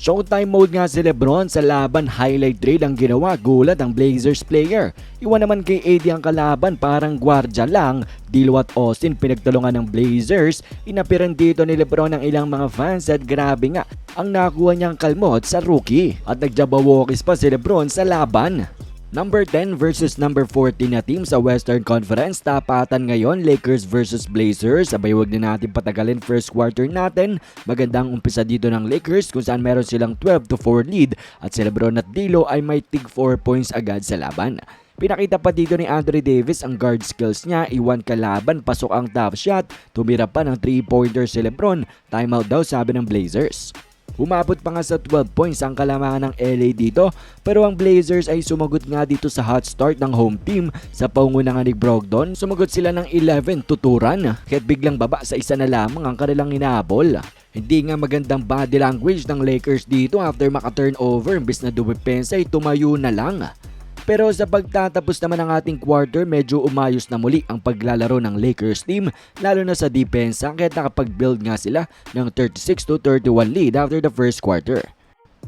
Showtime mode nga si Lebron sa laban highlight reel ang ginawa gulat ang Blazers player. Iwan naman kay AD ang kalaban parang gwardya lang. Dilo at Austin pinagtulungan ng Blazers. Inapiran dito ni Lebron ng ilang mga fans at grabe nga ang nakuha niyang kalmot sa rookie. At nagjabawokis pa si Lebron sa laban. Number 10 versus number 14 na team sa Western Conference. Tapatan ngayon, Lakers versus Blazers. Sabay wag na natin patagalin first quarter natin. Magandang umpisa dito ng Lakers kung saan meron silang 12 to 4 lead at si Lebron at Dilo ay may tig 4 points agad sa laban. Pinakita pa dito ni Andre Davis ang guard skills niya, iwan kalaban, pasok ang top shot, tumira pa ng 3-pointer si Lebron, timeout daw sabi ng Blazers. Umabot pa nga sa 12 points ang kalamangan ng LA dito pero ang Blazers ay sumagot nga dito sa hot start ng home team sa paungunahan ni Brogdon. Sumagot sila ng 11 tuturan kahit biglang baba sa isa na lamang ang kanilang inaabol. Hindi nga magandang body language ng Lakers dito after maka-turnover imbis na dumipensa ay tumayo na lang. Pero sa pagtatapos naman ng ating quarter, medyo umayos na muli ang paglalaro ng Lakers team lalo na sa depensa kahit nakapag-build nga sila ng 36 to 31 lead after the first quarter.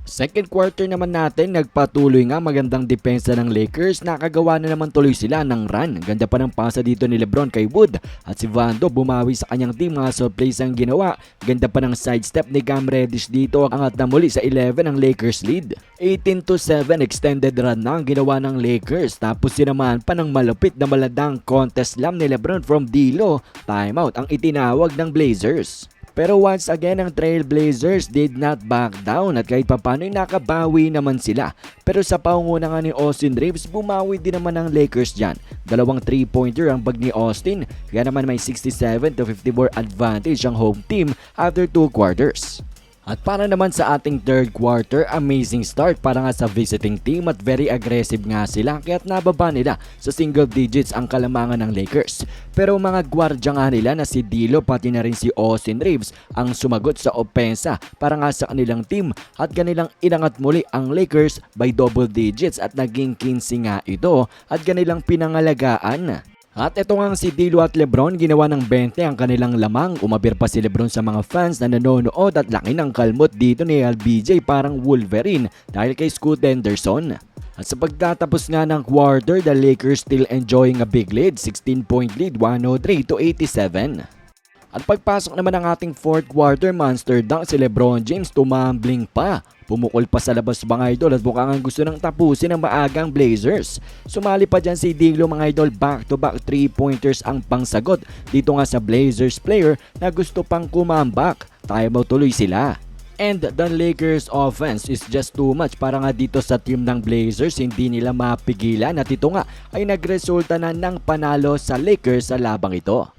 Second quarter naman natin, nagpatuloy nga magandang depensa ng Lakers. Nakagawa na naman tuloy sila ng run. Ganda pa ng pasa dito ni Lebron kay Wood. At si Vando bumawi sa kanyang team. Mga surprise ang ginawa. Ganda pa ng sidestep ni Cam Reddish dito. Angat na muli sa 11 ang Lakers lead. 18 to 7 extended run na ang ginawa ng Lakers. Tapos sinamaan pa ng malupit na maladang contest slam ni Lebron from Dilo. Timeout ang itinawag ng Blazers. Pero once again, ang Trailblazers did not back down at kahit papano nakabawi naman sila. Pero sa paunguna nga ni Austin Reeves, bumawi din naman ang Lakers dyan. Dalawang 3-pointer ang bag ni Austin, kaya naman may 67 to 54 advantage ang home team after 2 quarters. At para naman sa ating third quarter, amazing start para nga sa visiting team at very aggressive nga sila kaya't nababa nila sa single digits ang kalamangan ng Lakers. Pero mga gwardya nga nila na si Dilo pati na rin si Austin Reeves ang sumagot sa opensa para nga sa kanilang team at kanilang inangat muli ang Lakers by double digits at naging 15 nga ito at kanilang pinangalagaan. At ito nga si Dilo at Lebron ginawa ng 20 ang kanilang lamang. Umabir pa si Lebron sa mga fans na nanonood at laki ng kalmot dito ni LBJ parang Wolverine dahil kay Scoot Henderson. At sa pagtatapos nga ng quarter, the Lakers still enjoying a big lead, 16 point lead, 103 to 87. At pagpasok naman ng ating fourth quarter, monster dunk si Lebron James tumambling pa. Pumukol pa sa labas mga idol at mukhang ang gusto nang tapusin ng maagang Blazers. Sumali pa dyan si Diglo mga idol back-to-back 3-pointers ang pangsagot dito nga sa Blazers player na gusto pang kumambak. Timeout tuloy sila. And the Lakers offense is just too much para nga dito sa team ng Blazers hindi nila mapigilan at ito nga ay nagresulta na ng panalo sa Lakers sa labang ito.